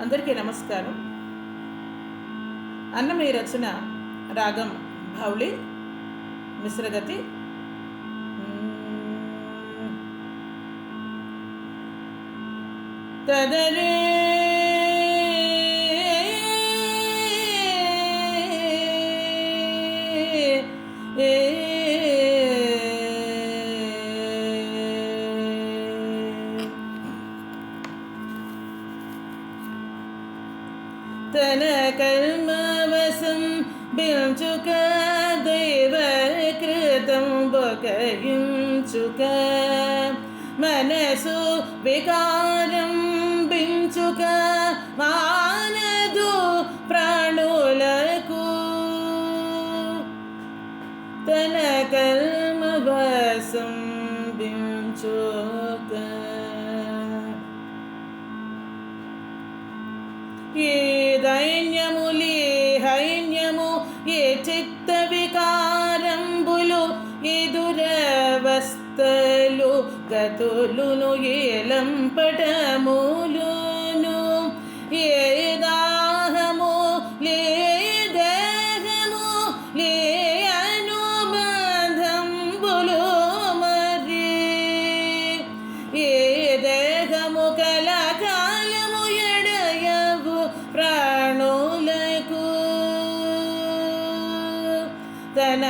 అందరికీ నమస్కారం. అన్నమయ్య రచన రాగం భౌళి మిశ్రగతి. తదరే തനകൽമാവസം ബിൽചുക ദൈവകൃതം ഉപകയും ചുക. മനസ്സു വികാരം ബിംചുക മാനതു പ്രാണുലകൂ. തനകൽമവസം ബിംചുക గతులును ఏలంపటములును ఏ దాహము లే దేహము లే అనుబంధంబులు మరి. ఏ దేహము కలకాలము ఎడయవు ప్రాణులకు తన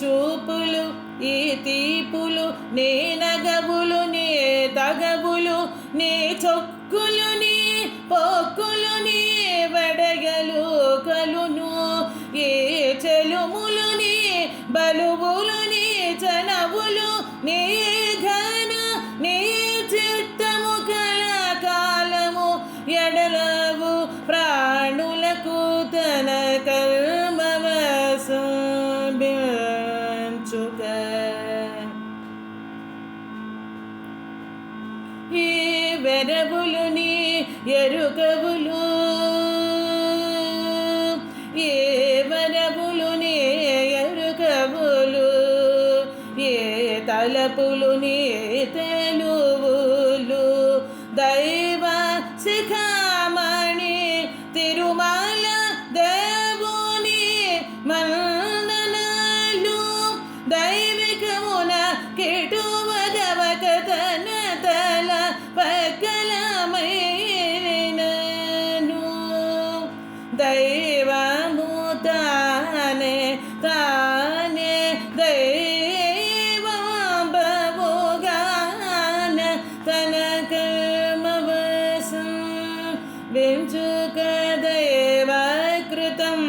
చూపులు ఈ తీపులు నే నగబులు నే తగబులు నీ చొక్కులు నీ పొక్కులు నీ వడగలు కలును ఏ చెలుములు నీ బలువులు వెరబులు నీ ఎరుకవులు. ఏ వరబులు నీ ఎరుకవులు. ఏ తలపులు నీ తెలువులు. దైవ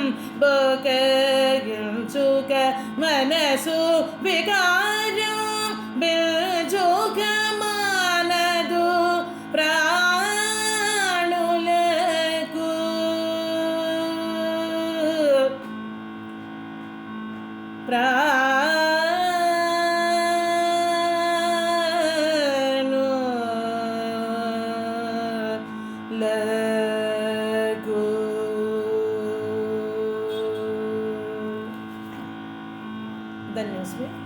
దైవకృతం బొకగించుక మనసు వికారం బిల్చుక మానదు ప్రాణులకు Daniel Smith.